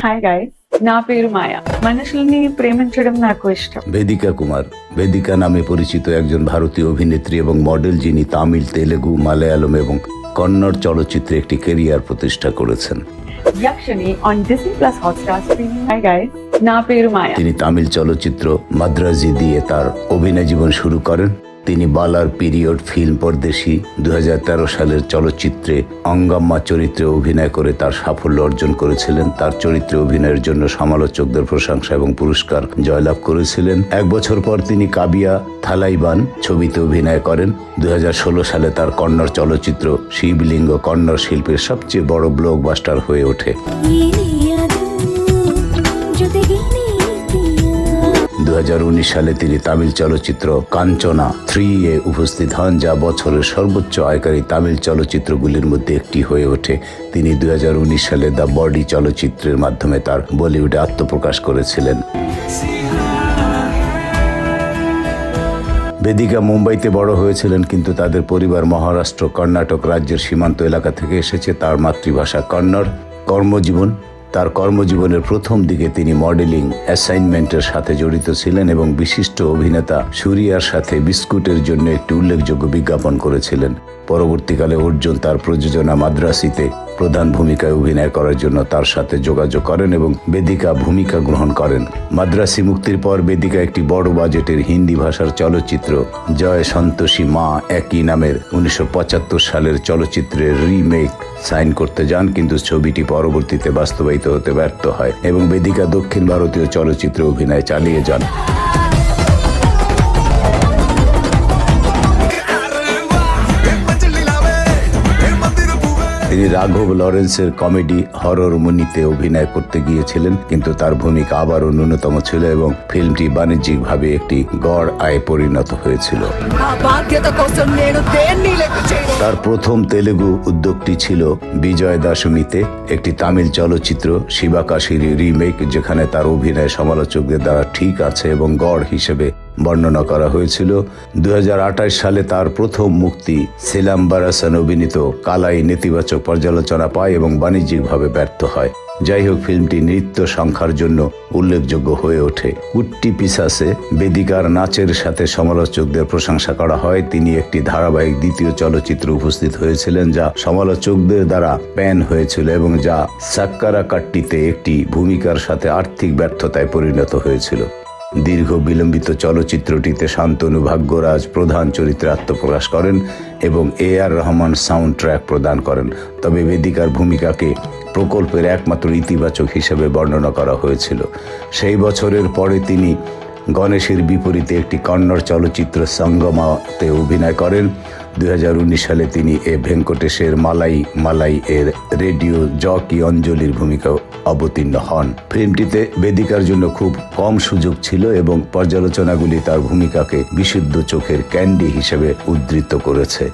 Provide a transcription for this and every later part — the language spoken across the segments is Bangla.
హాయ్ గైస్ నా పేరు మాయ మనుషుల్ని ప్రేమించడం నాకు ఇష్టం বেদিকা কুমার বেদিকা নামে পরিচিত একজন ভারতীয় অভিনেত্রী এবং মডেল যিনি তামিল তেলেগু মালায়ালম এবং কন্নড় চলচ্চিত্রে একটি কেরিয়ার প্রতিষ্ঠা করেছেন Yakshani on Disney Plus Hotstar streaming. Hi guys. তিনি তামিল চলচ্চিত্র মাদ্রাজি দিয়ে তার অভিনয় জীবন শুরু করেন তিনি বালার পিরিয়ড ফিল্ম পরদেশি দু হাজার তেরো সালের চলচ্চিত্রে অঙ্গাম্মা চরিত্রে অভিনয় করে তার সাফল্য অর্জন করেছিলেন। তার চরিত্রে অভিনয়ের জন্য সমালোচকদের প্রশংসা এবং পুরস্কার জয়লাভ করেছিলেন। এক বছর পর তিনি কাবিয়া থালাইবান ছবিতে অভিনয় করেন। দু হাজার ষোলো সালে তার কন্নড় চলচ্চিত্র শিবলিঙ্গ কন্নড় শিল্পের সবচেয়ে বড় ব্লকবাস্টার হয়ে ওঠে। দু হাজার উনিশ সালে তিনি তামিল চলচ্চিত্র কাঞ্চনা থ্রি এ উপস্থিত হন, যা বছরের সর্বোচ্চ আয়কারী তামিল চলচ্চিত্রগুলির মধ্যে একটি হয়ে ওঠে। তিনি দু হাজার উনিশ সালে দ্য বডি চলচ্চিত্রের মাধ্যমে তার বলিউডে আত্মপ্রকাশ করেছিলেন। বেদিকা মুম্বাইতে বড় হয়েছিলেন, কিন্তু তাদের পরিবার মহারাষ্ট্র, কর্ণাটক রাজ্যের সীমান্ত এলাকা থেকে এসেছে। তার মাতৃভাষা কন্নড়। কর্মজীবন তার কর্মজীবনের প্রথম দিকে তিনি মডেলিং অ্যাসাইনমেন্টের সাথে জড়িত ছিলেন এবং বিশিষ্ট অভিনেতা সুরিয়ার সাথে বিস্কুটের জন্য একটি উল্লেখযোগ্য বিজ্ঞাপন করেছিলেন। পরবর্তীকালে অর্জুন তার প্রযোজনা মাদ্রাসিতে প্রধান ভূমিকায় অভিনয় করার জন্য তার সাথে যোগাযোগ করেন এবং বেদিকা ভূমিকা গ্রহণ করেন। মাদ্রাসি মুক্তির পর বেদিকা একটি বড় বাজেটের হিন্দি ভাষার চলচ্চিত্র জয় সন্তোষী মা একই নামের উনিশশো পঁচাত্তর সালের চলচ্চিত্রের রিমেক সাইন করতে যান, কিন্তু ছবিটি পরবর্তীতে বাস্তবায়িত হতে ব্যর্থ হয় এবং বেদিকা দক্ষিণ ভারতীয় চলচ্চিত্রে অভিনয় চালিয়ে যান। তিনি রাঘব লরেন্সের কমেডি হরর মুনিতে অভিনয় করতে গিয়েছিলেন, কিন্তু তার ভূমিকা আবারও ন্যূনতম ছিল এবং ফিল্মটি বাণিজ্যিকভাবে একটি গড় আয়ে পরিণত হয়েছিল। তার প্রথম তেলেগু উদ্যোগটি ছিল বিজয় দশমীতে একটি তামিল চলচ্চিত্র শিবাকাশির রিমেক, যেখানে তার অভিনয় সমালোচকদের দ্বারা ঠিক আছে এবং গড় হিসেবে বর্ণনা করা হয়েছিল দু হাজার আঠাশ সালে তার প্রথম মুক্তি সেলাম বারাসান অভিনীত কালাই নেতিবাচক পর্যালোচনা পায় এবং বাণিজ্যিকভাবে ব্যর্থ হয়। যাই হোক ফিল্মটি নৃত্য সংখ্যার জন্য উল্লেখযোগ্য হয়ে ওঠে। কুট্টি পিসাসে বেদিকার নাচের সাথে সমালোচকদের প্রশংসা করা হয়। তিনি একটি ধারাবাহিক দ্বিতীয় চলচ্চিত্র উপস্থিত হয়েছিলেন, যা সমালোচকদের দ্বারা প্যান হয়েছিল এবং যা সাক্কারা কাট্টিতে একটি ভূমিকার সাথে আর্থিক ব্যর্থতায় পরিণত হয়েছিল। দীর্ঘ বিলম্বিত চলচ্চিত্রটিতে শান্তনু ভাগ্যরাজ প্রধান চরিত্রে আত্মপ্রকাশ করেন এবং A R Rahman sound track প্রদান করেন। তবে বেদিকার ভূমিকাকে প্রকল্পের একমাত্র ইতিবাচক হিসেবে বর্ণনা করা হয়েছিল। সেই বছরের পরে তিনি গণেশের বিপরীতে একটি কন্নড় চলচ্চিত্র সঙ্গমাতে অভিনয় করেন। দু হাজার উনিশ সালে তিনি এ ভেঙ্কটেশের মালাই মালাই এর রেডিও জকি অঞ্জলির ভূমিকা অবতীর্ণ হন। ফিল্মটিতে বেদিকার জন্য খুব কম সুযোগ ছিল এবং পর্যালোচনাগুলি তার ভূমিকাকে বিশুদ্ধ চোখের ক্যান্ডি হিসেবে উদ্ধৃত করেছে।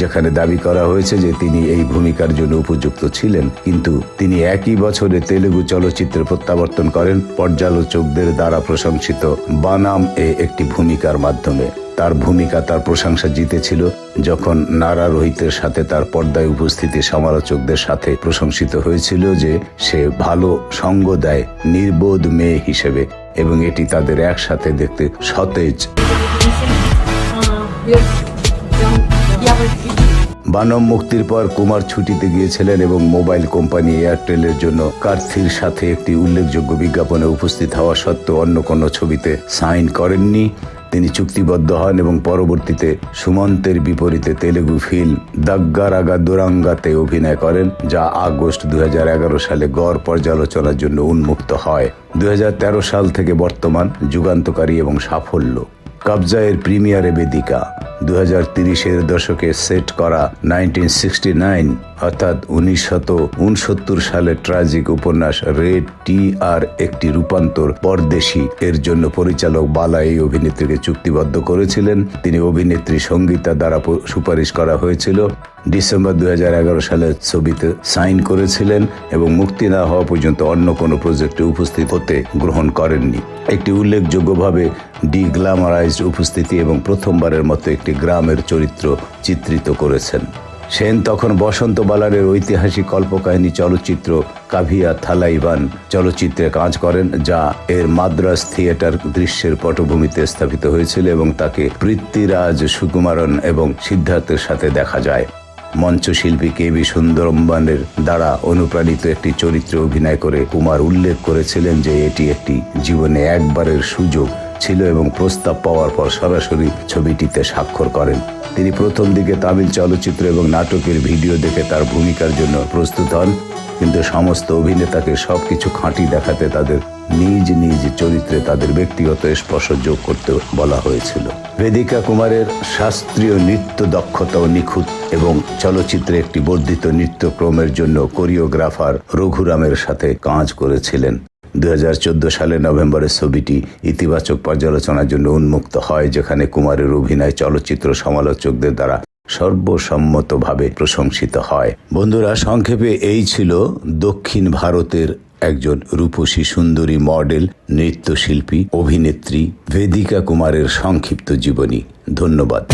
যেখানে দাবি করা হয়েছে যে তিনি এই ভূমিকার জন্য উপযুক্ত ছিলেন, কিন্তু তিনি একই বছরে তেলেগু চলচ্চিত্রে প্রত্যাবর্তন করেন। পর্যালোচকদের দ্বারা প্রশংসিত বানাম এ একটি ভূমিকার মাধ্যমে। তার ভূমিকা তার প্রশংসা জিতেছিল যখন নারা রোহিতের সাথে তার পর্দায় উপস্থিতি সমালোচকদের সাথে প্রশংসিত হয়েছিল যে সে ভালো সঙ্গ দেয় নির্বোধ মেয়ে হিসেবে এবং এটি তাদের একসাথে দেখতে সতেজ। বানম মুক্তির পর কুমার ছুটিতে গিয়েছিলেন এবং মোবাইল কোম্পানি এয়ারটেলের জন্য কার্থির সাথে একটি উল্লেখযোগ্য বিজ্ঞাপনে উপস্থিত হওয়া সত্ত্বেও অন্য কোনো ছবিতে সাইন করেননি। তিনি চুক্তিবদ্ধ হন এবং পরবর্তীতে সুমন্তের বিপরীতে তেলেগু ফিল্ম দাগ্গারাগা দুরাঙ্গাতে অভিনয় করেন, যা আগস্ট দু হাজার এগারো সালে গড় পর্যালোচনার জন্য উন্মুক্ত হয়। দু হাজার তেরো সাল থেকে বর্তমান যুগান্তকারী এবং সাফল্য। কবজায়ের প্রিমিয়ারে বেদিকা দু হাজার তিরিশের দশকে সেট করা নাইনটিন সিক্সটি নাইন, অর্থাৎ উনসত্তর সালের ট্রাজিক উপন্যাস রেড টি আর একটি রূপান্তর পরদেশি। এর জন্য পরিচালক বালা এই অভিনেত্রীকে চুক্তিবদ্ধ করেছিলেন। তিনি অভিনেত্রী সঙ্গীতা দ্বারা সুপারিশ করা হয়েছিল। ডিসেম্বর দু হাজার এগারো সালে ছবিতে সাইন করেছিলেন এবং মুক্তি না হওয়া পর্যন্ত অন্য কোনো প্রজেক্টে উপস্থিত হতে গ্রহণ করেননি। একটি উল্লেখযোগ্যভাবে ডিগ্লামারাইজড উপস্থিতি এবং প্রথমবারের মতো একটি গ্রামের চরিত্র চিত্রিত করেছেন। সেন তখন বসন্ত বালারের ঐতিহাসিক কল্পকাহিনী চলচ্চিত্র কাভিয়া থালাইভান চলচ্চিত্রে কাজ করেন, যা এর মাদ্রাস থিয়েটার দৃশ্যের পটভূমিতে স্থাপিত হয়েছিল এবং তাকে পৃথ্বীরাজ সুকুমারন এবং সিদ্ধার্থের সাথে দেখা যায়। মঞ্চশিল্পী কে বি সুন্দরম্বানের দ্বারা অনুপ্রাণিত একটি চরিত্রে অভিনয় করে কুমার উল্লেখ করেছিলেন যে এটি একটি জীবনে একবারের সুযোগ ছিল এবং প্রস্তাব পাওয়ার পর সরাসরি ছবিটিতে স্বাক্ষর করেন। তিনি প্রথম দিকে তামিল চলচ্চিত্র এবং নাটকের ভিডিও দেখে তার ভূমিকার জন্য প্রস্তুত হন, কিন্তু সমস্ত অভিনেতাকে সব কিছু খাঁটি দেখাতে তাদের নিজ নিজ চরিত্রে তাদের ব্যক্তিগত স্পর্শ যোগ করতে বলা হয়েছিল। বেদিকা কুমারের শাস্ত্রীয় নৃত্য দক্ষতা ও নিখুঁত এবং চলচ্চিত্রে একটি বর্ধিত নৃত্যক্রমের জন্য কোরিওগ্রাফার রঘুরামের সাথে কাজ করেছিলেন। দুই সালের নভেম্বরে ছবিটি ইতিবাচক পর্যালোচনার জন্য উন্মুক্ত হয়, যেখানে কুমারের অভিনয় চলচ্চিত্র সমালোচকদের দ্বারা সর্বসম্মতভাবে প্রশংসিত হয়। বন্ধুরা, সংক্ষেপে এই ছিল দক্ষিণ ভারতের একজন রূপসী সুন্দরী মডেল নৃত্যশিল্পী অভিনেত্রী ভেদিকা কুমারের সংক্ষিপ্ত জীবনী। ধন্যবাদ।